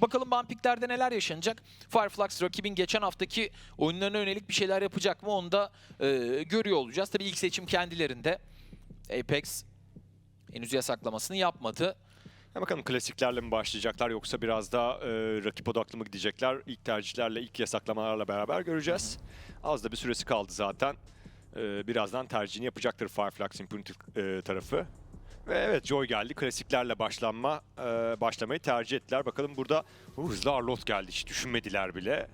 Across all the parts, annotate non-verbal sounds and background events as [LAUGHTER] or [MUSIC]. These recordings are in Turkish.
Bakalım Bumpik'lerde neler yaşanacak? Fireflux rakibin geçen haftaki oyunlarına yönelik bir şeyler yapacak mı onu da e, görüyor olacağız. Tabii ilk seçim kendilerinde. Apex henüz yasaklamasını yapmadı. Ya bakalım klasiklerle mi başlayacaklar yoksa biraz daha e, rakip odaklı mı gidecekler? İlk tercihlerle, ilk yasaklamalarla beraber göreceğiz. Az da bir süresi kaldı zaten. E, birazdan tercihini yapacaktır Fireflux Impunity e, tarafı. Ve evet Joy geldi. Klasiklerle başlanma, e, başlamayı tercih ettiler. Bakalım burada uh, hızlı Arlot geldi. Hiç düşünmediler bile.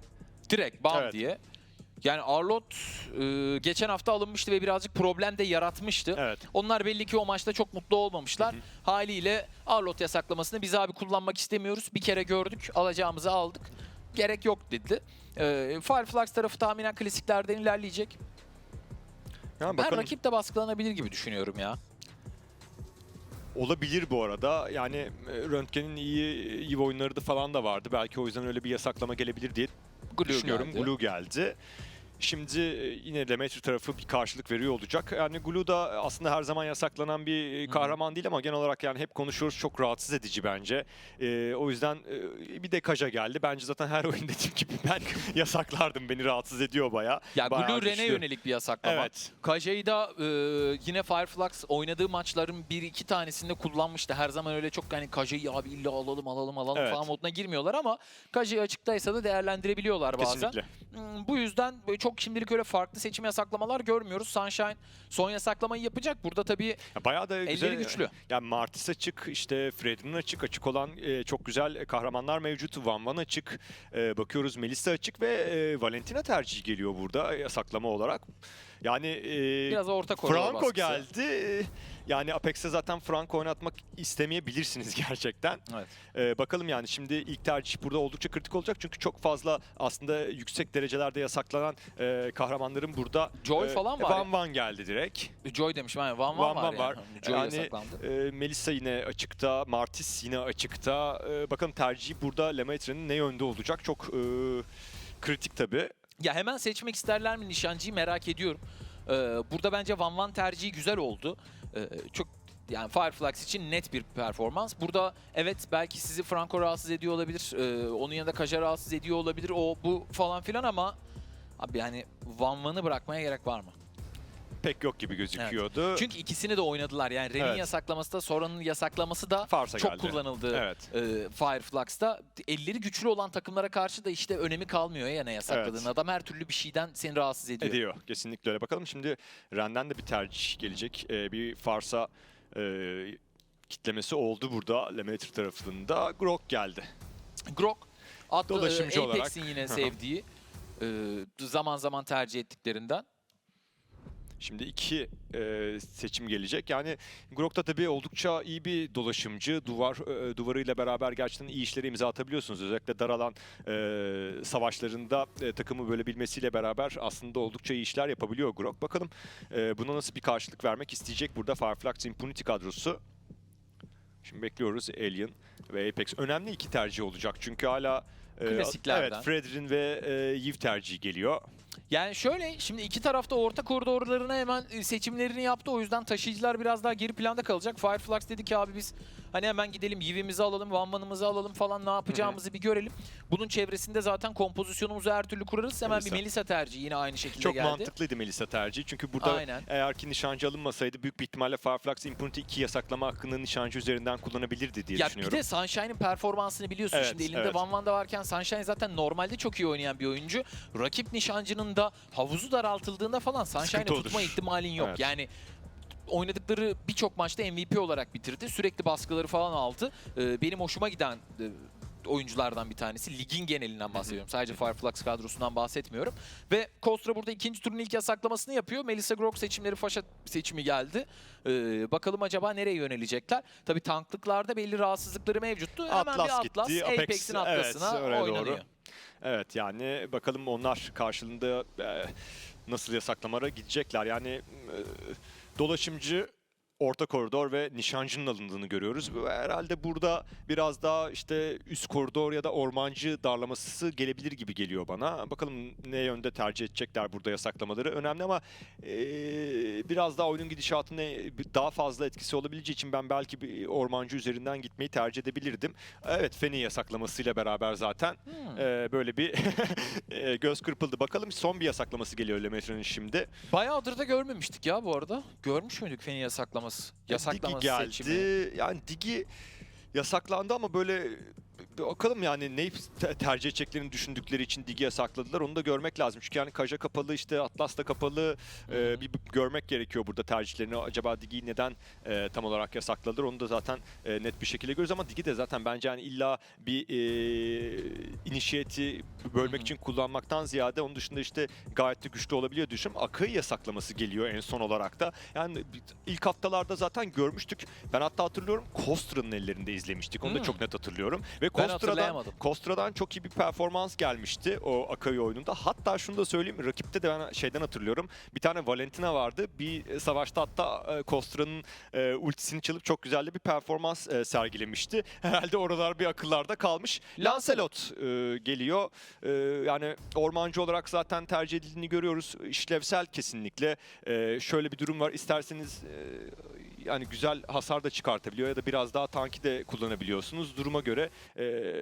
Direkt bam Evet. diye. Yani Arlot e, geçen hafta alınmıştı ve birazcık problem de yaratmıştı. Evet. Onlar belli ki o maçta çok mutlu olmamışlar. Haliyle Arlot yasaklamasını biz abi kullanmak istemiyoruz. Bir kere gördük, alacağımızı aldık. Gerek yok dedi. E, Fireflux tarafı tahminen klasiklerden ilerleyecek. Ya Ben bakalım. rakip de baskılanabilir gibi düşünüyorum ya. Olabilir bu arada. Yani e, Röntgen'in iyi, iyi oyunları da falan da vardı. Belki o yüzden öyle bir yasaklama gelebilir diye Glue düşünüyorum. geldi. Glue geldi. Şimdi e, yine Demetri tarafı bir karşılık veriyor olacak. Yani Glue da aslında her zaman yasaklanan bir e, kahraman değil ama genel olarak yani hep konuşuyoruz çok rahatsız edici bence. E, o yüzden e, bir de Kaja geldi. Bence zaten her [LAUGHS] oyun dediğim gibi ben [LAUGHS] yasaklardım. Beni rahatsız ediyor baya. Ya Bayağı Blue Ren'e yönelik bir yasaklama. Evet. Kaja'yı da e, yine Fireflux oynadığı maçların bir iki tanesinde kullanmıştı. Her zaman öyle çok hani Kaja'yı abi illa alalım alalım alalım Evet. falan moduna girmiyorlar ama Kaja'yı açıktaysa da değerlendirebiliyorlar bazen. Kesinlikle. Hmm, Bu yüzden böyle çok şimdilik öyle farklı seçim yasaklamalar görmüyoruz. Sunshine son yasaklamayı yapacak. Burada tabii Ya Bayağı da güzel. güçlü. Yani Martis açık, işte Fredrin açık, açık olan e, çok güzel kahramanlar mevcut. Van Van açık, e, bakıyoruz Melissa açık ve e, Valentina tercihi geliyor burada e, yasaklama olarak. Yani e, biraz orta Franco baskısı. geldi. E, Yani Apex'te zaten Franco oynatmak istemeyebilirsiniz [LAUGHS] gerçekten. Evet. E, bakalım yani şimdi ilk tercih burada oldukça kritik olacak çünkü çok fazla aslında yüksek derecelerde yasaklanan e, kahramanların burada Joy e, falan var Van Van geldi direkt. Joy demişim. Yani Van Van, Van Van var. var. Yani. Joy Yani, yasaklandı. E, Melissa yine açıkta, Martis yine açıkta. E, bakalım tercihi burada Lemaitre'nin ne yönde olacak? Çok e, kritik tabii. Ya hemen seçmek isterler mi nişancıyı merak ediyorum. Ee, burada bence Van Van tercihi güzel oldu. Ee, çok yani Fireflux için net bir performans. Burada evet belki sizi Franco rahatsız ediyor olabilir. Ee, onun yanında Kaja rahatsız ediyor olabilir. O bu falan filan ama abi yani Van Van'ı bırakmaya gerek var mı? Pek yok gibi gözüküyordu. Çünkü ikisini de oynadılar. Yani Ren'in Evet. yasaklaması da Sora'nın yasaklaması da Farsa çok geldi. kullanıldı Evet. e, Fireflux'ta. Elleri güçlü olan takımlara karşı da işte önemi kalmıyor ya ne yasakladığın. Evet. Adam her türlü bir şeyden seni rahatsız ediyor. Ediyor. Kesinlikle öyle. Bakalım şimdi Ren'den de bir tercih gelecek. E, bir Farsa e, kitlemesi oldu burada Lemaitre tarafında. Grok geldi. Grok Dolaşımcı e, Apex'in olarak. yine sevdiği e, zaman zaman tercih ettiklerinden. Şimdi iki e, seçim gelecek. Yani Grok da tabii oldukça iyi bir dolaşımcı. Duvar e, duvarıyla beraber gerçekten iyi işleri imza atabiliyorsunuz. Özellikle dar alan e, savaşlarında e, takımı böyle bilmesiyle beraber aslında oldukça iyi işler yapabiliyor Grok. Bakalım e, buna nasıl bir karşılık vermek isteyecek burada Fireflux Impunity kadrosu. Şimdi bekliyoruz Alien ve Apex. Önemli iki tercih olacak çünkü hala e, Klasiklerden. Evet, Fredrin ve e, Yiv tercihi geliyor. Yani şöyle şimdi iki tarafta orta koridorlarına hemen e, seçimlerini yaptı. O yüzden taşıyıcılar biraz daha geri planda kalacak. Fireflux dedi ki abi biz hani hemen gidelim Yivimizi alalım, Vanvan'ımızı alalım falan ne yapacağımızı bir görelim. Bunun çevresinde zaten kompozisyonumuzu her türlü kurarız. Hemen Melissa. bir Melisa tercihi yine aynı şekilde Çok geldi. mantıklıydı Melisa tercihi. Çünkü burada Aynen. eğer ki nişancı alınmasaydı büyük bir ihtimalle Fireflux Impunity 2 yasaklama hakkını nişancı üzerinden kullanabilirdi diye Ya bir düşünüyorum. de Sunshine'in performansını biliyorsun. Evet, Şimdi elinde evet. Van Van'da varken Sunshine zaten normalde çok iyi oynayan bir oyuncu. Rakip nişancının da havuzu daraltıldığında falan Sunshine'ı tutma ihtimalin yok. Evet. Yani oynadıkları birçok maçta MVP olarak bitirdi. Sürekli baskıları falan aldı. Ee, benim hoşuma giden e, oyunculardan bir tanesi. Ligin genelinden bahsediyorum. Sadece Fireflux kadrosundan bahsetmiyorum. Ve Kostra burada ikinci turun ilk yasaklamasını yapıyor. Melissa Grok seçimleri Faşa seçimi geldi. Ee, bakalım acaba nereye yönelecekler? Tabii tanklıklarda belli rahatsızlıkları mevcuttu. Hemen Atlas bir Atlas gitti, Apex, Apex'in evet, Atlas'ına oraya doğru. Evet yani bakalım onlar karşılığında e, nasıl yasaklamalara gidecekler. Yani e, dolaşımcı orta koridor ve nişancının alındığını görüyoruz. Herhalde burada biraz daha işte üst koridor ya da ormancı darlaması gelebilir gibi geliyor bana. Bakalım ne yönde tercih edecekler burada yasaklamaları. Önemli ama eee, biraz daha oyunun gidişatına daha fazla etkisi olabileceği için ben belki bir ormancı üzerinden gitmeyi tercih edebilirdim. Evet Feni yasaklamasıyla beraber zaten Hmm. eee, böyle bir [LAUGHS] göz kırpıldı. Bakalım son bir yasaklaması geliyor Lemetri'nin şimdi. Bayağıdır da görmemiştik ya bu arada. Görmüş müydük Feni yasaklaması? Yasaklaması Digi geldi. seçimi. Yani Digi yasaklandı ama böyle bakalım yani neyi te- tercih edeceklerini düşündükleri için Digi yasakladılar. Onu da görmek lazım. Çünkü yani Kaja kapalı işte Atlas da kapalı. Ee, bir, görmek gerekiyor burada tercihlerini. Acaba Digi'yi neden e, tam olarak yasakladılar? Onu da zaten e, net bir şekilde görüyoruz ama Digi de zaten bence yani illa bir e, inişiyeti bölmek için kullanmaktan ziyade onun dışında işte gayet de güçlü olabiliyor düşün. Akayı yasaklaması geliyor en son olarak da. Yani ilk haftalarda zaten görmüştük. Ben hatta hatırlıyorum Kostra'nın ellerinde izlemiştik. Onu da çok net hatırlıyorum. Ve Ben Kostra'dan. Kostra'dan çok iyi bir performans gelmişti o Akai oyununda. Hatta şunu da söyleyeyim rakipte de ben şeyden hatırlıyorum. Bir tane Valentina vardı. Bir e, savaşta hatta e, Kostra'nın e, ultisini çalıp çok güzel bir performans sergilemişti. [LAUGHS] Herhalde oralar bir akıllarda kalmış. Lancelot geliyor. Yani ormancı olarak zaten tercih edildiğini görüyoruz. İşlevsel kesinlikle. Şöyle bir durum var. İsterseniz yani güzel hasar da çıkartabiliyor ya da biraz daha tanki de kullanabiliyorsunuz. Duruma göre e,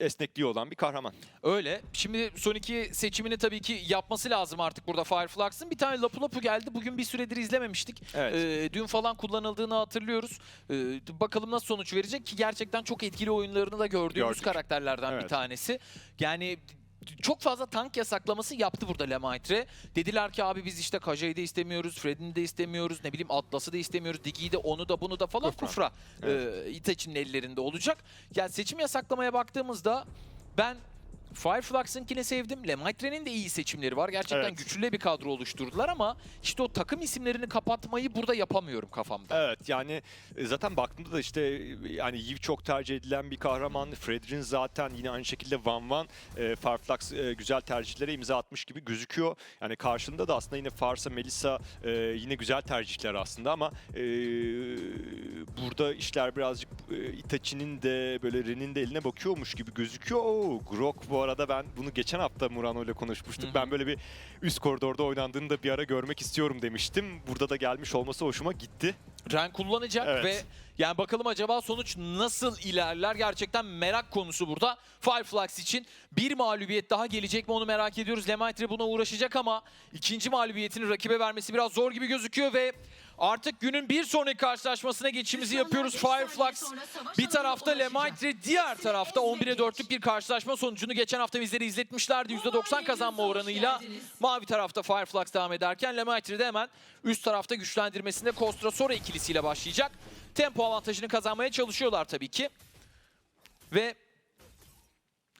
esnekliği olan bir kahraman. Öyle. Şimdi son iki seçimini tabii ki yapması lazım artık burada Fireflux'ın. Bir tane Lapu Lapu geldi. Bugün bir süredir izlememiştik. Evet. Ee, dün falan kullanıldığını hatırlıyoruz. Ee, bakalım nasıl sonuç verecek ki gerçekten çok etkili oyunlarını da gördüğümüz Gördük. karakterlerden bir Evet. tanesi. Yani çok fazla tank yasaklaması yaptı burada Lemaitre. Dediler ki abi biz işte Kaja'yı da istemiyoruz, Fred'ini de istemiyoruz, ne bileyim Atlas'ı da istemiyoruz, Digi'yi de onu da bunu da falan Kufra. Kufra. Evet. e, Itachi'nin ellerinde olacak. Yani seçim yasaklamaya baktığımızda ben Fireflux'ınkini sevdim. Lemaitre'nin de iyi seçimleri var. Gerçekten Evet. güçlü bir kadro oluşturdular ama işte o takım isimlerini kapatmayı burada yapamıyorum kafamda. Evet yani e, zaten baktığımda da işte e, yani Yiv çok tercih edilen bir kahraman. Fredrin zaten yine aynı şekilde Van Van e, Farflax e, güzel tercihlere imza atmış gibi gözüküyor. Yani karşında da aslında yine Farsa, Melissa e, yine güzel tercihler aslında ama e, burada işler birazcık e, Itachi'nin de böyle Ren'in de eline bakıyormuş gibi gözüküyor. Oo, Grok bu arada ben bunu geçen hafta Murano ile konuşmuştuk. Hı hı. Ben böyle bir üst koridorda oynandığını da bir ara görmek istiyorum demiştim. Burada da gelmiş olması hoşuma gitti. Ren kullanacak Evet. ve yani bakalım acaba sonuç nasıl ilerler gerçekten merak konusu burada. Fireflux için bir mağlubiyet daha gelecek mi onu merak ediyoruz. Lemaitre buna uğraşacak ama ikinci mağlubiyetini rakibe vermesi biraz zor gibi gözüküyor ve artık günün bir sonraki karşılaşmasına geçişimizi yapıyoruz. Fireflux bir tarafta Lemaitre, diğer tarafta 11'e 4'lük bir karşılaşma sonucunu geçen hafta bizlere izletmişlerdi. %90 kazanma oranıyla mavi tarafta Fireflux devam ederken Lemaitre de hemen üst tarafta güçlendirmesinde Kostra Sora ikilisiyle başlayacak. Tempo avantajını kazanmaya çalışıyorlar tabii ki. Ve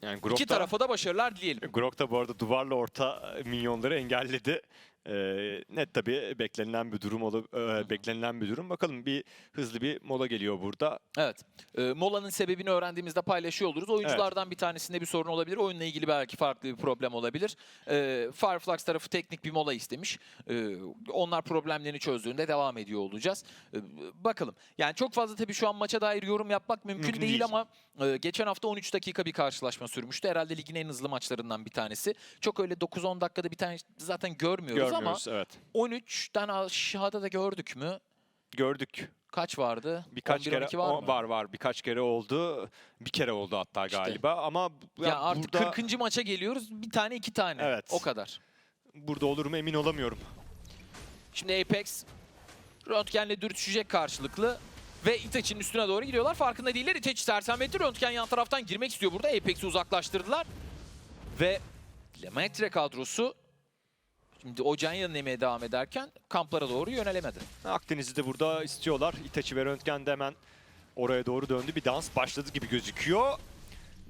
Yani iki Grok da, tarafa da başarılar dileyelim. Grok da bu arada duvarla orta minyonları engelledi. Ee, net tabii beklenilen bir durum olup beklenilen bir durum. Bakalım bir hızlı bir mola geliyor burada. Evet. Ee, molanın sebebini öğrendiğimizde paylaşıyor oluruz. Oyunculardan bir tanesinde bir sorun olabilir. Oyunla ilgili belki farklı bir problem olabilir. Ee, Fireflux tarafı teknik bir mola istemiş. Ee, onlar problemlerini çözdüğünde devam ediyor olacağız. Ee, bakalım. Yani çok fazla tabii şu an maça dair yorum yapmak mümkün, Mümkün değil, değil. ama e, geçen hafta 13 dakika bir karşılaşma sürmüştü. Herhalde ligin en hızlı maçlarından bir tanesi. Çok öyle 9-10 dakikada bir tane zaten görmüyoruz, Görmüyoruz evet. ama 13'ten aşağıda da gördük mü? Gördük. Kaç vardı? Birkaç 11, kere 12 var mı? var var birkaç kere oldu. Bir kere oldu hatta İşte. galiba ama Ya, ya artık burada 40. maça geliyoruz. Bir tane iki tane. Evet. O kadar. burada olur mu emin olamıyorum. Şimdi Apex Röntgen'le dürtüşecek karşılıklı. Ve Itachi'nin üstüne doğru gidiyorlar. Farkında değiller. Itachi sersemletti. Röntgen yan taraftan girmek istiyor burada. Apex'i uzaklaştırdılar. Ve Lemaitre kadrosu şimdi ocağın yanına yemeye devam ederken kamplara doğru yönelemedi. Akdeniz'i de burada istiyorlar. Itachi ve Röntgen de hemen oraya doğru döndü. Bir dans başladı gibi gözüküyor.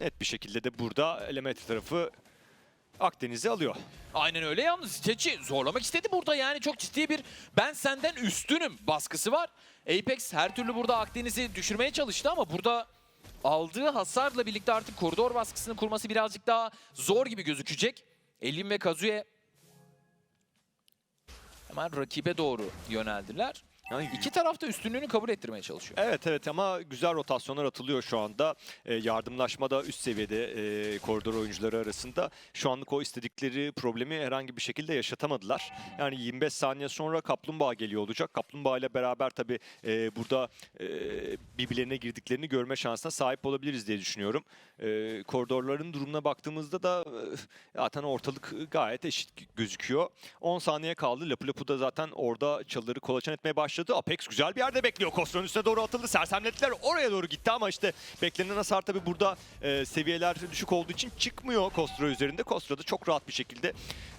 Net bir şekilde de burada Elementary tarafı Akdeniz'i alıyor. Aynen öyle yalnız Itachi zorlamak istedi burada yani çok ciddi bir ben senden üstünüm baskısı var. Apex her türlü burada Akdeniz'i düşürmeye çalıştı ama burada aldığı hasarla birlikte artık koridor baskısını kurması birazcık daha zor gibi gözükecek. Elin ve Kazuya hemen rakibe doğru yöneldiler. Yani İki taraf da üstünlüğünü kabul ettirmeye çalışıyor. Evet evet ama güzel rotasyonlar atılıyor şu anda. E, yardımlaşma da üst seviyede e, koridor oyuncuları arasında. Şu anlık o istedikleri problemi herhangi bir şekilde yaşatamadılar. Yani 25 saniye sonra Kaplumbağa geliyor olacak. Kaplumbağa ile beraber tabii e, burada e, birbirlerine girdiklerini görme şansına sahip olabiliriz diye düşünüyorum. E, koridorların durumuna baktığımızda da e, zaten ortalık gayet eşit gözüküyor. 10 saniye kaldı. Lapu Lapu da zaten orada çalıları kolaçan etmeye başladı. Apex güzel bir yerde bekliyor. Kostro'nun üstüne doğru atıldı. Sersemlediler. Oraya doğru gitti ama işte beklenen hasar tabii burada e, seviyeler düşük olduğu için çıkmıyor Kostro üzerinde. Kostro da çok rahat bir şekilde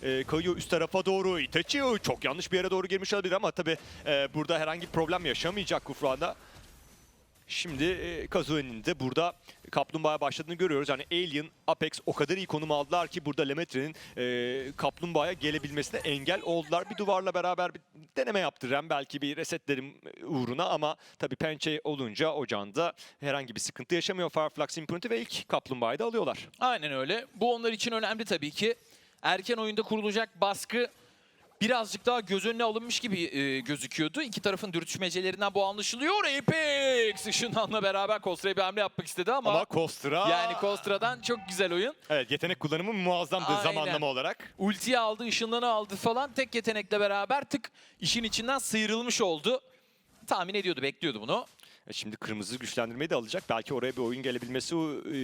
e, kayıyor üst tarafa doğru. Itachi çok yanlış bir yere doğru girmiş olabilir ama tabii e, burada herhangi bir problem yaşamayacak Kufra'da. Şimdi e, Kazue'nin de burada Kaplumbağa'ya başladığını görüyoruz. Yani Alien, Apex o kadar iyi konum aldılar ki burada Lemetre'nin e, Kaplumbağa'ya gelebilmesine engel oldular. Bir duvarla beraber bir deneme yaptı Rem belki bir resetlerim uğruna ama tabii pençe olunca ocağında herhangi bir sıkıntı yaşamıyor Fireflux Impunity ve ilk Kaplumbağa'yı da alıyorlar. Aynen öyle. Bu onlar için önemli tabii ki. Erken oyunda kurulacak baskı birazcık daha göz önüne alınmış gibi e, gözüküyordu. İki tarafın dürtüşmecelerinden bu anlaşılıyor. Apex ışınlanla beraber Kostra'ya bir hamle yapmak istedi ama, Ama Kostra yani Kostra'dan çok güzel oyun. evet yetenek kullanımı muazzamdı Aynen. zamanlama olarak. Ultiyi aldı, ışınlanı aldı falan. Tek yetenekle beraber tık işin içinden sıyrılmış oldu. Tahmin ediyordu, bekliyordu bunu. E, Şimdi kırmızı güçlendirmeyi de alacak. Belki oraya bir oyun gelebilmesi e,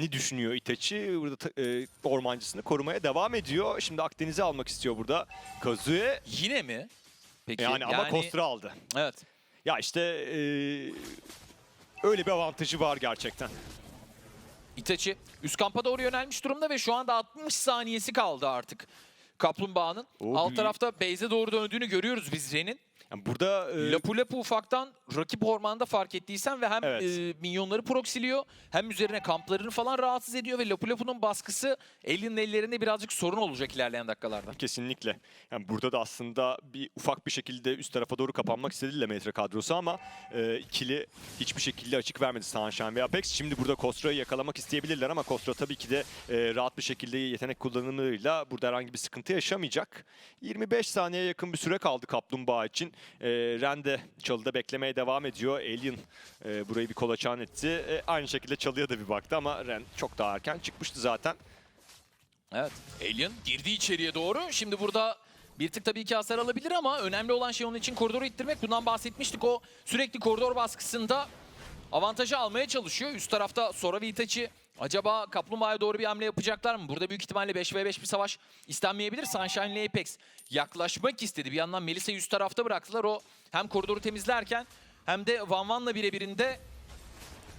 ni düşünüyor Itachi. Burada e, ormancısını korumaya devam ediyor. Şimdi Akdeniz'i almak istiyor burada. Kazue Yine mi? Peki. yani, ama Kostra aldı. Evet. Ya işte e, öyle bir avantajı var gerçekten. Itachi üst kampa doğru yönelmiş durumda ve şu anda 60 saniyesi kaldı artık. Kaplumbağanın. Alt tarafta base'e doğru döndüğünü görüyoruz biz Ren'in. Yani burada e, Lapu Lapu ufaktan rakip ormanda fark ettiysen ve hem Evet. e, minyonları proxiliyor hem üzerine kamplarını falan rahatsız ediyor ve Lapu Lapu'nun baskısı Alien'ın ellerinde birazcık sorun olacak ilerleyen dakikalarda. Kesinlikle. Yani burada da aslında bir ufak bir şekilde üst tarafa doğru kapanmak istedi Lemaitre kadrosu ama e, ikili hiçbir şekilde açık vermedi Sunshine ve Apex. Şimdi burada Kostra'yı yakalamak isteyebilirler ama Kostra tabii ki de e, rahat bir şekilde yetenek kullanımıyla burada herhangi bir sıkıntı yaşamayacak. 25 saniye yakın bir süre kaldı Kaplumbağa için. E, Ren de çalıda beklemeye devam ediyor. Alien e, burayı bir kolaçan etti. E, aynı şekilde çalıya da bir baktı ama Ren çok daha erken çıkmıştı zaten. Evet. Alien girdi içeriye doğru. Şimdi burada bir tık tabii ki hasar alabilir ama önemli olan şey onun için koridoru ittirmek. Bundan bahsetmiştik. O sürekli koridor baskısında avantajı almaya çalışıyor. Üst tarafta Sora ve Itachi acaba Kaplumbağa'ya doğru bir hamle yapacaklar mı? Burada büyük ihtimalle 5v5 bir savaş istenmeyebilir. Sunshine ile Apex yaklaşmak istedi. Bir yandan Melisa'yı üst tarafta bıraktılar. O hem koridoru temizlerken hem de Van Van'la birebirinde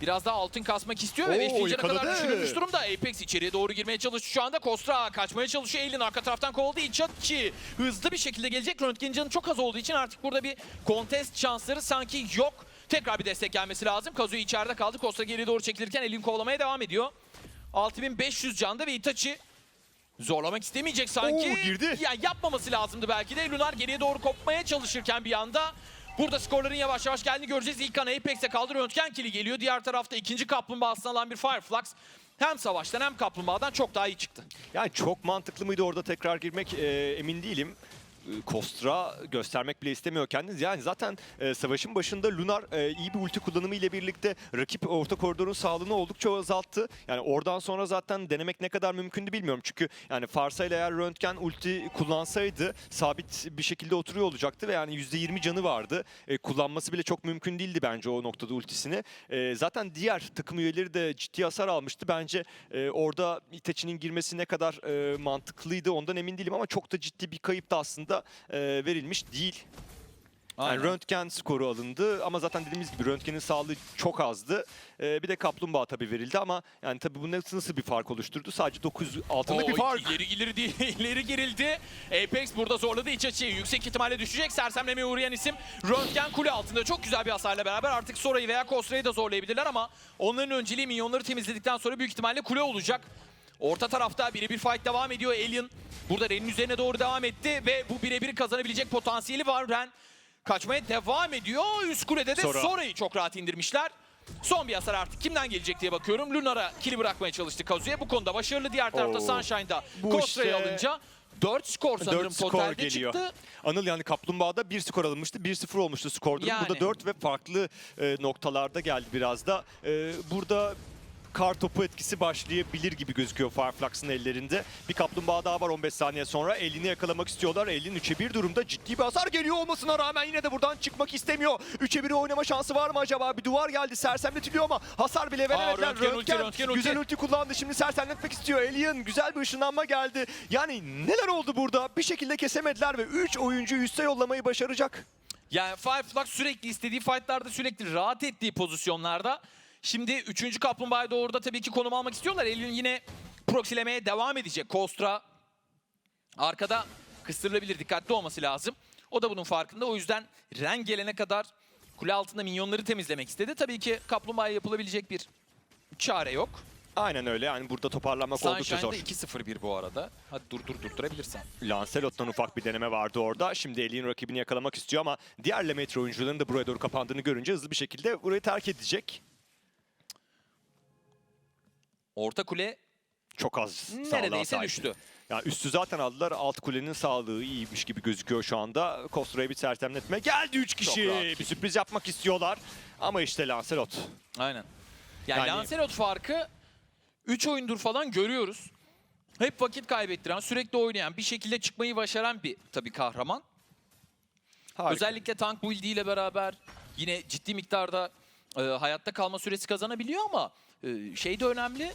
Biraz daha altın kasmak istiyor ve Oo, 5. kadar yakaladı. düşürülmüş durumda. Apex içeriye doğru girmeye çalışıyor şu anda. Kostra kaçmaya çalışıyor. Alien arka taraftan kovaladı. Ichachi hızlı bir şekilde gelecek. Röntgen canı çok az olduğu için artık burada bir kontest şansları sanki yok. Tekrar bir destek gelmesi lazım. Kazuya içeride kaldı. Kostra geriye doğru çekilirken Alien kovalamaya devam ediyor. 6500 canda ve Itachi zorlamak istemeyecek sanki. Oo, girdi. Ya yapmaması lazımdı belki de. Lunar geriye doğru kopmaya çalışırken bir anda Burada skorların yavaş yavaş geldiğini göreceğiz. İlk kan Apex'e kaldı. Röntgen kili geliyor. Diğer tarafta ikinci kaplumbağasına alan bir Fireflux. Hem savaştan hem kaplumbağadan çok daha iyi çıktı. Yani çok mantıklı mıydı orada tekrar girmek e, emin değilim. Kostra göstermek bile istemiyor kendini. Yani zaten e, savaşın başında Lunar e, iyi bir ulti kullanımı ile birlikte rakip orta koridorun sağlığını oldukça azalttı. Yani oradan sonra zaten denemek ne kadar mümkündü bilmiyorum. Çünkü yani Farsa ile eğer Röntgen ulti kullansaydı sabit bir şekilde oturuyor olacaktı ve yani %20 canı vardı. E, kullanması bile çok mümkün değildi bence o noktada ultisini. E, zaten diğer takım üyeleri de ciddi hasar almıştı. Bence e, orada Itachi'nin girmesi ne kadar e, mantıklıydı ondan emin değilim ama çok da ciddi bir kayıp da e, verilmiş değil. Yani Aynen. röntgen skoru alındı ama zaten dediğimiz gibi röntgenin sağlığı çok azdı. E, bir de kaplumbağa tabii verildi ama yani tabii bu nasıl, nasıl bir fark oluşturdu? Sadece 9 altınlık bir fark. İleri [LAUGHS] ileri değil, ileri girildi. Apex burada zorladı iç açıyı. Yüksek ihtimalle düşecek. Sersemlemeye uğrayan isim Röntgen kule altında. Çok güzel bir hasarla beraber artık Sora'yı veya Kostra'yı da zorlayabilirler ama onların önceliği minyonları temizledikten sonra büyük ihtimalle kule olacak. Orta tarafta birebir fight devam ediyor. Alien burada Ren'in üzerine doğru devam etti ve bu birebir kazanabilecek potansiyeli var. Ren kaçmaya devam ediyor. Üst kulede de Sora. Sora'yı çok rahat indirmişler. Son bir hasar artık kimden gelecek diye bakıyorum. Lunar'a kili bırakmaya çalıştı Kazuya. Bu konuda başarılı. Diğer tarafta Oo. Sunshine'da Kostra'yı işte- alınca 4 skor sanırım Dört skor totalde geliyor. çıktı. Anıl yani Kaplumbağa'da 1 skor alınmıştı. 1-0 olmuştu skorda. Yani. Burada 4 ve farklı e, noktalarda geldi biraz da. E, burada kar topu etkisi başlayabilir gibi gözüküyor Fireflux'ın ellerinde. Bir kaplumbağa daha var 15 saniye sonra. Elini yakalamak istiyorlar. Elin 3'e 1 durumda ciddi bir hasar geliyor olmasına rağmen yine de buradan çıkmak istemiyor. 3'e 1'e oynama şansı var mı acaba? Bir duvar geldi sersemletiliyor ama hasar bile veremediler. Röntgen ulti, Röntgen ulti. güzel ulti kullandı. Şimdi sersemletmek istiyor. Alien güzel bir ışınlanma geldi. Yani neler oldu burada? Bir şekilde kesemediler ve 3 oyuncu üste yollamayı başaracak. Yani Fireflux sürekli istediği fightlarda sürekli rahat ettiği pozisyonlarda. Şimdi 3. Kaplumbağa'yı da orada tabii ki konum almak istiyorlar. Elin yine proxilemeye devam edecek. Kostra arkada kıstırılabilir. Dikkatli olması lazım. O da bunun farkında. O yüzden Ren gelene kadar kule altında minyonları temizlemek istedi. Tabii ki Kaplumbağa'ya yapılabilecek bir çare yok. Aynen öyle. Yani burada toparlanmak oldukça zor. Sunshine'da 2-0-1 bu arada. Hadi dur dur durdurabilirsen. Lancelot'tan ufak bir deneme vardı orada. Şimdi Alien rakibini yakalamak istiyor ama diğer Lemetri oyuncuların da buraya doğru kapandığını görünce hızlı bir şekilde burayı terk edecek. Orta kule Çok az neredeyse sahip. düştü. Yani üstü zaten aldılar. Alt kulenin sağlığı iyiymiş gibi gözüküyor şu anda. Kostra'ya bir sersemletme. Geldi 3 kişi. rahat. Bir sürpriz yapmak istiyorlar. Ama işte Lancelot. Aynen. Yani, Yani- Lancelot farkı 3 oyundur falan görüyoruz. Hep vakit kaybettiren, sürekli oynayan, bir şekilde çıkmayı başaran bir tabii kahraman. Harika. Özellikle tank build ile beraber yine ciddi miktarda e, hayatta kalma süresi kazanabiliyor ama e, şey de önemli.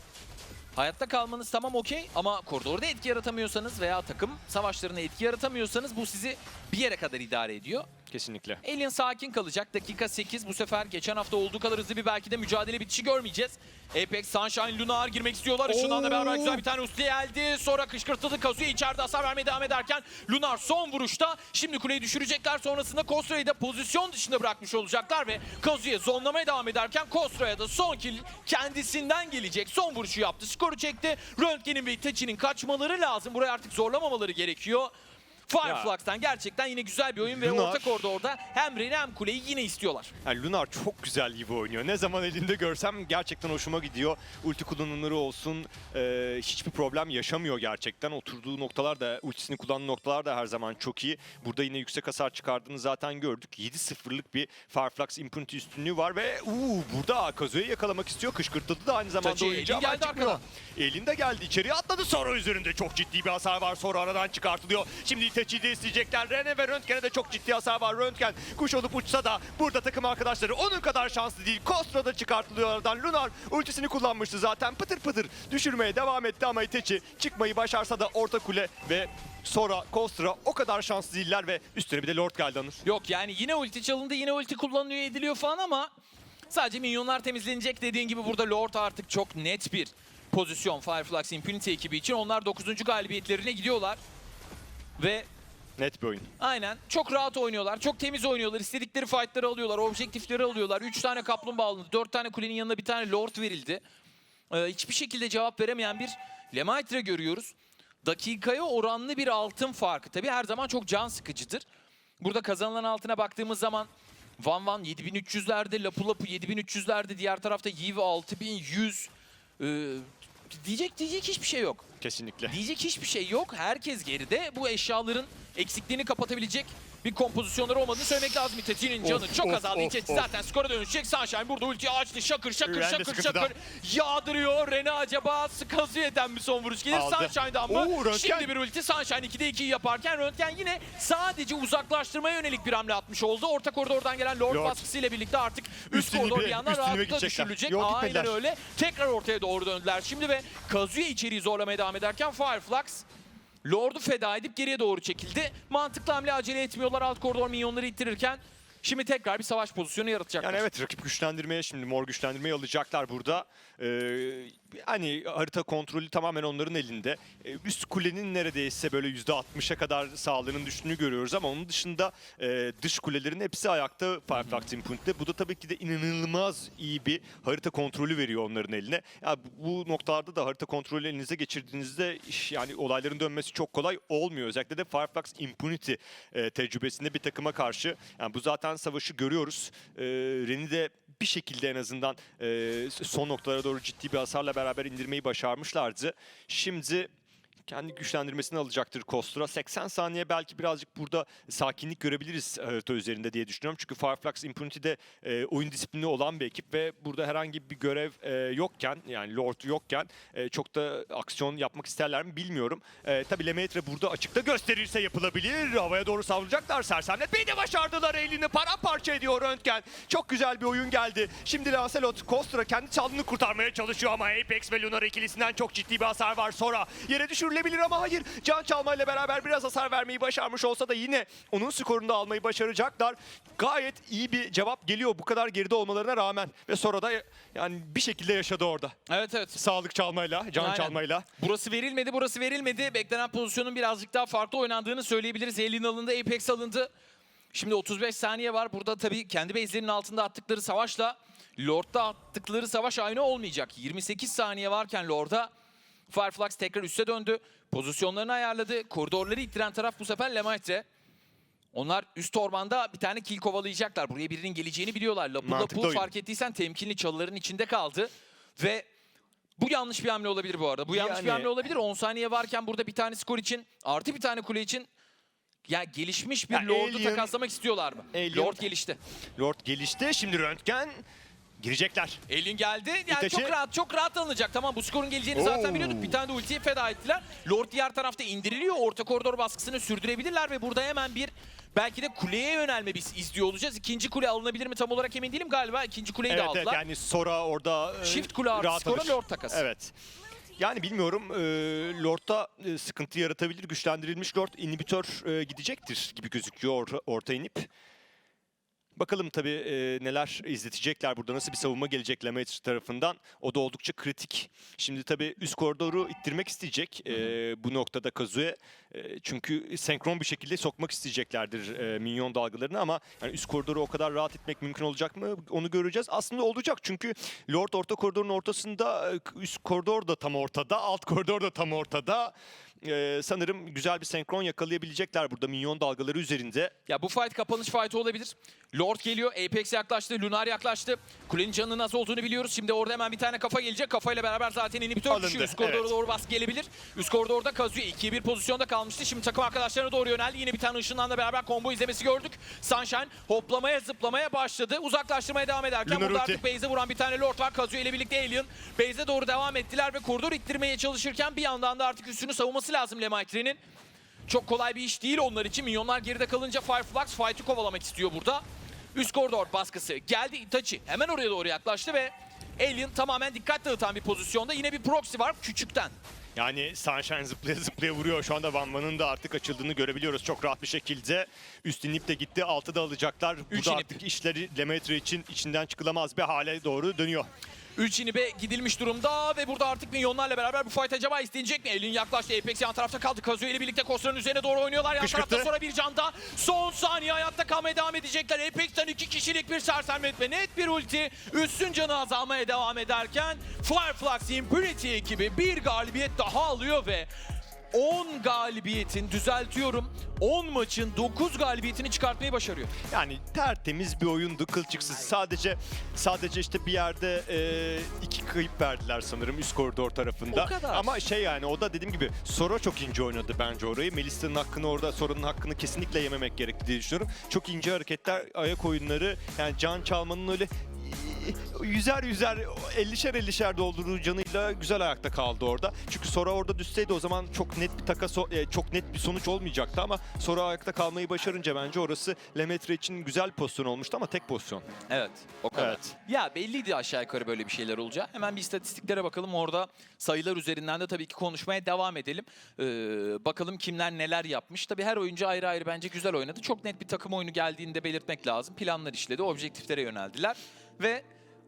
Hayatta kalmanız tamam okey ama koridorda etki yaratamıyorsanız veya takım savaşlarına etki yaratamıyorsanız bu sizi bir yere kadar idare ediyor. Kesinlikle. Alien sakin kalacak. Dakika 8 bu sefer geçen hafta olduğu kadar hızlı bir belki de mücadele bitişi görmeyeceğiz. Apex, Sunshine, Lunar girmek istiyorlar. Işından da beraber güzel bir tane ulti geldi. Sonra kışkırtıldı. Kazuya içeride hasar vermeye devam ederken Lunar son vuruşta. Şimdi kuleyi düşürecekler. Sonrasında Kostra'yı da pozisyon dışında bırakmış olacaklar ve Kazuya zonlamaya devam ederken Kostra'ya da son kill kendisinden gelecek. Son vuruşu yaptı. Skoru çekti. Röntgen'in ve Itachi'nin kaçmaları lazım. Burayı artık zorlamamaları gerekiyor. Fireflux'tan gerçekten yine güzel bir oyun ve Lunar- orta koridorda hem Ren'i hem kuleyi yine istiyorlar. Yani Lunar çok güzel gibi oynuyor. Ne zaman elinde görsem gerçekten hoşuma gidiyor. Ulti kullanımları olsun e, hiçbir problem yaşamıyor gerçekten. Oturduğu noktalar da ultisini kullandığı noktalar da her zaman çok iyi. Burada yine yüksek hasar çıkardığını zaten gördük. 7-0'lık bir Fireflux Impunity üstünlüğü var ve uu, burada Kazuya yakalamak istiyor. Kışkırtıldı da aynı zamanda Taci, oyuncu ama geldi çıkmıyor. arkadan. Elinde geldi içeriye atladı sonra üzerinde çok ciddi bir hasar var sonra aradan çıkartılıyor. Şimdi De isteyecekler. Rene ve Röntgen'e de çok ciddi hasar var. Röntgen kuş olup uçsa da burada takım arkadaşları onun kadar şanslı değil. Kostra da çıkartılıyor aradan. Lunar ultisini kullanmıştı zaten. Pıtır pıtır düşürmeye devam etti ama Itachi çıkmayı başarsa da orta kule ve sonra Kostra o kadar şanslı değiller ve üstüne bir de Lord geldi. Yok yani yine ulti çalındı, yine ulti kullanılıyor, ediliyor falan ama sadece minyonlar temizlenecek dediğin gibi burada Lord artık çok net bir pozisyon Fireflux Impunity ekibi için. Onlar 9. galibiyetlerine gidiyorlar. Ve Net bir oyun. aynen çok rahat oynuyorlar, çok temiz oynuyorlar. İstedikleri fightları alıyorlar, objektifleri alıyorlar. 3 tane kaplumbağa alındı, 4 tane kulenin yanına bir tane Lord verildi. Ee, hiçbir şekilde cevap veremeyen bir Lemaitre görüyoruz. Dakikaya oranlı bir altın farkı. Tabii her zaman çok can sıkıcıdır. Burada kazanılan altına baktığımız zaman Van Van 7300'lerde, Lapu Lapu 7300'lerde, diğer tarafta Yive 6100. Ee, diyecek diyecek hiçbir şey yok. Kesinlikle. Diyecek hiçbir şey yok. Herkes geride. Bu eşyaların eksikliğini kapatabilecek bir kompozisyonları olmadığını söylemek lazım. Itachi'nin canı Of, çok of, azaldı. of, zaten skora dönüşecek. Sunshine burada ultiyi açtı. Şakır şakır Ren şakır şakır yağdırıyor. Rene acaba Kazuye'den mi son vuruş gelir? Aldı. Sunshine'dan mı? Oo, Röntgen. Şimdi bir ulti. Sunshine 2'de 2'yi yaparken Röntgen yine sadece uzaklaştırmaya yönelik bir hamle atmış oldu. Orta koridordan gelen Lord, Lord. baskısıyla birlikte artık üst Üstünü koridor bir- yandan rahatlıkla düşürülecek. Yok, Aynen gitmediler. öyle. Tekrar ortaya doğru döndüler. Şimdi ve Kazuya içeriği zorlamaya devam ederken Fireflux Lord'u feda edip geriye doğru çekildi. Mantıklı hamle acele etmiyorlar alt koridor minyonları ittirirken. Şimdi tekrar bir savaş pozisyonu yaratacaklar. Yani evet rakip güçlendirmeye şimdi mor güçlendirmeyi alacaklar burada. Ee, hani harita kontrolü tamamen onların elinde. Ee, üst kulenin neredeyse böyle %60'a kadar sağlığının düştüğünü görüyoruz ama onun dışında e, dış kulelerin hepsi ayakta Fireflux Impunite'de. Bu da tabii ki de inanılmaz iyi bir harita kontrolü veriyor onların eline. Ya bu noktalarda da harita kontrolü elinize geçirdiğinizde iş, yani olayların dönmesi çok kolay olmuyor. Özellikle de Fireflux Impunity e, tecrübesinde bir takıma karşı. Yani bu zaten savaşı görüyoruz. E, Ren'i de bir şekilde en azından e, son noktalara doğru ciddi bir hasarla beraber indirmeyi başarmışlardı. Şimdi kendi güçlendirmesini alacaktır Kostra. 80 saniye belki birazcık burada sakinlik görebiliriz harita üzerinde diye düşünüyorum. Çünkü Fireflux Impunity'de e, oyun disiplini olan bir ekip ve burada herhangi bir görev e, yokken yani Lord yokken e, çok da aksiyon yapmak isterler mi bilmiyorum. E, tabii Lemaitre burada açıkta gösterirse yapılabilir. Havaya doğru savrulacaklar. Sersemletmeyi de başardılar. Elini paramparça ediyor Röntgen. Çok güzel bir oyun geldi. Şimdi Lancelot Kostra kendi çalını kurtarmaya çalışıyor ama Apex ve Lunar ikilisinden çok ciddi bir hasar var. Sonra yere düşürülebilir ama hayır. Can çalmayla beraber biraz hasar vermeyi başarmış olsa da yine onun skorunu da almayı başaracaklar. Gayet iyi bir cevap geliyor bu kadar geride olmalarına rağmen. Ve sonra da yani bir şekilde yaşadı orada. Evet evet. Sağlık çalmayla, can Aynen. çalmayla. Burası verilmedi, burası verilmedi. Beklenen pozisyonun birazcık daha farklı oynandığını söyleyebiliriz. Alien alındı, Apex alındı. Şimdi 35 saniye var. Burada tabii kendi base'lerinin altında attıkları savaşla Lord'da attıkları savaş aynı olmayacak. 28 saniye varken Lord'a Fireflux tekrar üste döndü. Pozisyonlarını ayarladı. Koridorları ittiren taraf bu sefer Lemaitre. Onlar üst ormanda bir tane kill kovalayacaklar. Buraya birinin geleceğini biliyorlar. Lapu Lapu fark ettiysen temkinli çalıların içinde kaldı. Ve bu yanlış bir hamle olabilir bu arada. Bu yanlış bir Yani- hamle olabilir. 10 saniye varken burada bir tane skor için artı bir tane kule için ya gelişmiş bir Ya Lord'u Alien- takaslamak istiyorlar mı? Alien- Lord gelişti. Lord gelişti. Şimdi Röntgen girecekler. Alien geldi. Yani İtachi- çok rahat çok rahat alınacak. Tamam bu skorun geleceğini zaten Oo. biliyorduk. Bir tane de ultiyi feda ettiler. Lord diğer tarafta indiriliyor. Orta koridor baskısını sürdürebilirler ve burada hemen bir belki de kuleye yönelme biz izliyor olacağız. İkinci kule alınabilir mi tam olarak emin değilim. Galiba ikinci kuleyi de Evet, evet aldılar. yani Sora orada e, Shift kule artı skora. Lord takası. Evet. Yani bilmiyorum e, Lord'da e, sıkıntı yaratabilir. Güçlendirilmiş Lord inhibitör e, gidecektir gibi gözüküyor orta, orta inip. Bakalım tabii e, neler izletecekler burada nasıl bir savunma gelecek Lemaitre tarafından. O da oldukça kritik. Şimdi tabii üst koridoru ittirmek isteyecek e, bu noktada Kazuya. E, çünkü senkron bir şekilde sokmak isteyeceklerdir e, minyon dalgalarını ama yani üst koridoru o kadar rahat etmek mümkün olacak mı onu göreceğiz. Aslında olacak çünkü Lord orta koridorun ortasında üst koridor da tam ortada alt koridor da tam ortada. E, sanırım güzel bir senkron yakalayabilecekler burada minyon dalgaları üzerinde. Ya bu fight kapanış fight olabilir. Lord geliyor, Apex yaklaştı, Lunar yaklaştı. Kulenin canının az olduğunu biliyoruz. Şimdi orada hemen bir tane kafa gelecek. Kafayla beraber zaten inhibitör Alındı, düşüyor. Üst koridora evet. doğru baskı gelebilir. Üst koridorda Kazuya 2'ye 1 pozisyonda kalmıştı. Şimdi takım arkadaşlarına doğru yöneldi. Yine bir tane ışınlanla beraber combo izlemesi gördük. Sunshine hoplamaya zıplamaya başladı. Uzaklaştırmaya devam ederken Lunar burada ulti. artık base'e vuran bir tane Lord var. Kazuya ile birlikte Alien base'e doğru devam ettiler ve koridor ittirmeye çalışırken bir yandan da artık üstünü savunması lazım Lemaitre'nin. Çok kolay bir iş değil onlar için. Minyonlar geride kalınca Fireflux fight'ı kovalamak istiyor burada. Üst koridor baskısı geldi Itachi. Hemen oraya doğru yaklaştı ve Alien tamamen dikkat dağıtan bir pozisyonda. Yine bir proxy var küçükten. Yani Sunshine zıplaya zıplaya vuruyor. Şu anda Van Van'ın da artık açıldığını görebiliyoruz çok rahat bir şekilde. Üst inip de gitti. Altı da alacaklar. Üç Bu da inip. artık işleri Lemaitre için içinden çıkılamaz bir hale doğru dönüyor. 3 inibe gidilmiş durumda ve burada artık minyonlarla beraber bu fight acaba istenecek mi? Alien yaklaştı. Apex yan tarafta kaldı. Kazuya ile birlikte Kostra'nın üzerine doğru oynuyorlar. Yan Kışkırttı. tarafta sonra bir canda. Son saniye hayatta kalmaya devam edecekler. Apex'ten iki kişilik bir sersemletme. Net bir ulti. Üstün canı azalmaya devam ederken Fireflux Impunity ekibi bir galibiyet daha alıyor ve 10 galibiyetin düzeltiyorum 10 maçın 9 galibiyetini çıkartmayı başarıyor. Yani tertemiz bir oyundu kılçıksız. Sadece sadece işte bir yerde e, iki kayıp verdiler sanırım üst koridor tarafında. O kadar. Ama şey yani o da dediğim gibi Sora çok ince oynadı bence orayı. Melisa'nın hakkını orada Sora'nın hakkını kesinlikle yememek gerekti diye düşünüyorum. Çok ince hareketler, ayak oyunları yani can çalmanın öyle yüzer yüzer 50'şer 50'şer doldurduğu canıyla güzel ayakta kaldı orada. Çünkü Sora orada düşseydi o zaman çok net bir takas e, çok net bir sonuç olmayacaktı ama Sora ayakta kalmayı başarınca bence orası Lemaitre için güzel pozisyon olmuştu ama tek pozisyon. Evet, o kadar. Evet. Ya belliydi aşağı yukarı böyle bir şeyler olacağı. Hemen bir istatistiklere bakalım. Orada sayılar üzerinden de tabii ki konuşmaya devam edelim. Ee, bakalım kimler neler yapmış. Tabii her oyuncu ayrı ayrı bence güzel oynadı. Çok net bir takım oyunu geldiğinde belirtmek lazım. Planlar işledi, objektiflere yöneldiler ve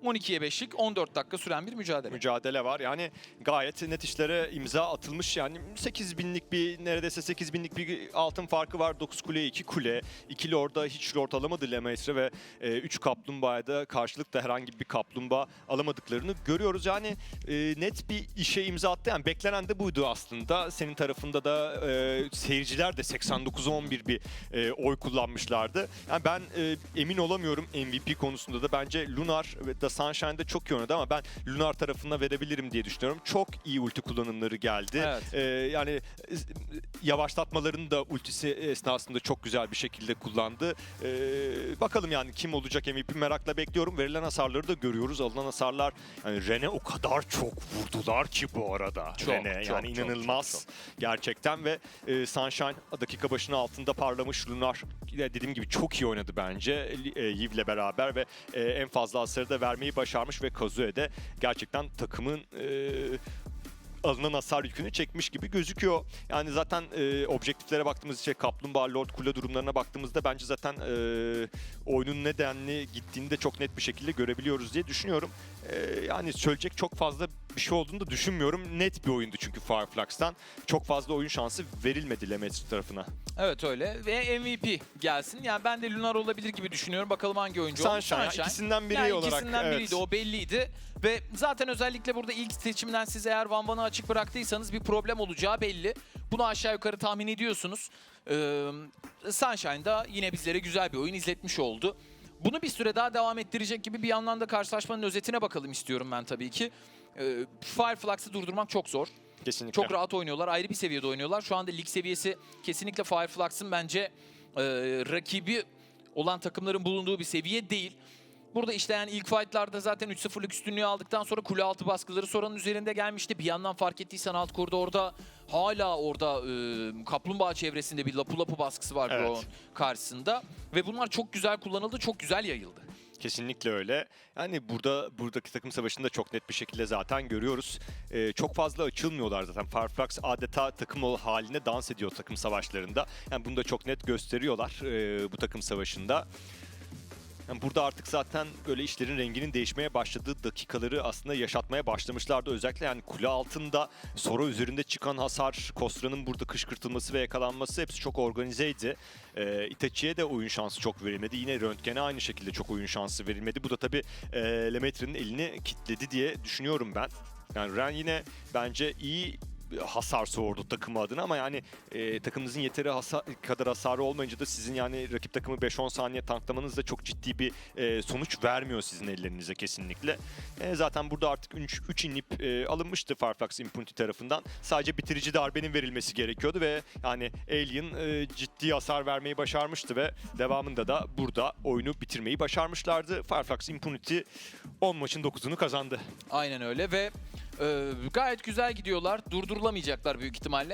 12'ye 5'lik 14 dakika süren bir mücadele. mücadele var. Yani gayet net işlere imza atılmış. Yani 8 binlik bir neredeyse 8 binlik bir altın farkı var. 9 kule 2 kule. İkili orada hiç lord alamadı Lemaitre ve 3 kaplumbağaya da karşılıkta herhangi bir kaplumbağa alamadıklarını görüyoruz. Yani e, net bir işe imza attı. Yani beklenen de buydu aslında. Senin tarafında da e, seyirciler de 89-11 bir e, oy kullanmışlardı. Yani ben e, emin olamıyorum MVP konusunda da. Bence Lunar ve da Burada Sunshine'da çok iyi oynadı ama ben Lunar tarafına verebilirim diye düşünüyorum. Çok iyi ulti kullanımları geldi. Evet. Ee, yani yavaşlatmalarını da ultisi esnasında çok güzel bir şekilde kullandı. Ee, bakalım yani kim olacak MVP merakla bekliyorum. Verilen hasarları da görüyoruz. Alınan hasarlar yani Rene o kadar çok vurdular ki bu arada. Çok, Rene çok, yani çok, inanılmaz çok, gerçekten ve e, Sunshine dakika başına altında parlamış Lunar dediğim gibi çok iyi oynadı bence e, Yve'le beraber ve e, en fazla hasarı da vermeyi başarmış ve Kazue de gerçekten takımın e, alınan hasar yükünü çekmiş gibi gözüküyor. Yani zaten e, objektiflere baktığımız şey Kaplumbağa Lord Kule durumlarına baktığımızda bence zaten e, oyunun nedenli gittiğini de çok net bir şekilde görebiliyoruz diye düşünüyorum. E, yani söyleyecek çok fazla bir şey olduğunu da düşünmüyorum. Net bir oyundu çünkü Fireflux'tan. Çok fazla oyun şansı verilmedi Lemets tarafına. Evet öyle ve MVP gelsin. Yani ben de Lunar olabilir gibi düşünüyorum. Bakalım hangi oyuncu olur? Sunshine, ikisinden biri yani olarak. ikisinden evet. biriydi o belliydi. Ve zaten özellikle burada ilk seçimden siz eğer Van Van'ı açık bıraktıysanız bir problem olacağı belli. Bunu aşağı yukarı tahmin ediyorsunuz. Ee, Sunshine'da yine bizlere güzel bir oyun izletmiş oldu. Bunu bir süre daha devam ettirecek gibi bir yandan da karşılaşmanın özetine bakalım istiyorum ben tabii ki. Ee, Fireflux'ı durdurmak çok zor. Kesinlikle. Çok rahat oynuyorlar. Ayrı bir seviyede oynuyorlar. Şu anda lig seviyesi kesinlikle Fireflux'ın bence e, rakibi olan takımların bulunduğu bir seviye değil. Burada işte yani ilk fightlarda zaten 3-0'lık üstünlüğü aldıktan sonra kule altı baskıları Sora'nın üzerinde gelmişti. Bir yandan fark ettiysen alt koridorda hala orada e, kaplumbağa çevresinde bir lapu lapu baskısı var Evet. Grove'un karşısında. Ve bunlar çok güzel kullanıldı, çok güzel yayıldı. Kesinlikle öyle. Yani burada buradaki takım savaşını da çok net bir şekilde zaten görüyoruz. Ee, çok fazla açılmıyorlar zaten. Fireflux adeta takım haline dans ediyor takım savaşlarında. Yani bunu da çok net gösteriyorlar e, bu takım savaşında. Yani burada artık zaten böyle işlerin renginin değişmeye başladığı dakikaları aslında yaşatmaya başlamışlardı. Özellikle yani kule altında Sora üzerinde çıkan hasar, Kostra'nın burada kışkırtılması ve yakalanması hepsi çok organizeydi. Ee, Itachi'ye de oyun şansı çok verilmedi. Yine Röntgen'e aynı şekilde çok oyun şansı verilmedi. Bu da tabii e, Lemetri'nin elini kitledi diye düşünüyorum ben. Yani Ren yine bence iyi hasar sordu takımı adına ama yani e, takımınızın yeteri hasar, kadar hasarı olmayınca da sizin yani rakip takımı 5-10 saniye tanklamanız da çok ciddi bir e, sonuç vermiyor sizin ellerinize kesinlikle. E, zaten burada artık 3 inip e, alınmıştı Farflax Impunity tarafından. Sadece bitirici darbenin verilmesi gerekiyordu ve yani Alien e, ciddi hasar vermeyi başarmıştı ve devamında da burada oyunu bitirmeyi başarmışlardı. Farflax Impunity 10 maçın 9'unu kazandı. Aynen öyle ve e, gayet güzel gidiyorlar. Durdurulamayacaklar büyük ihtimalle.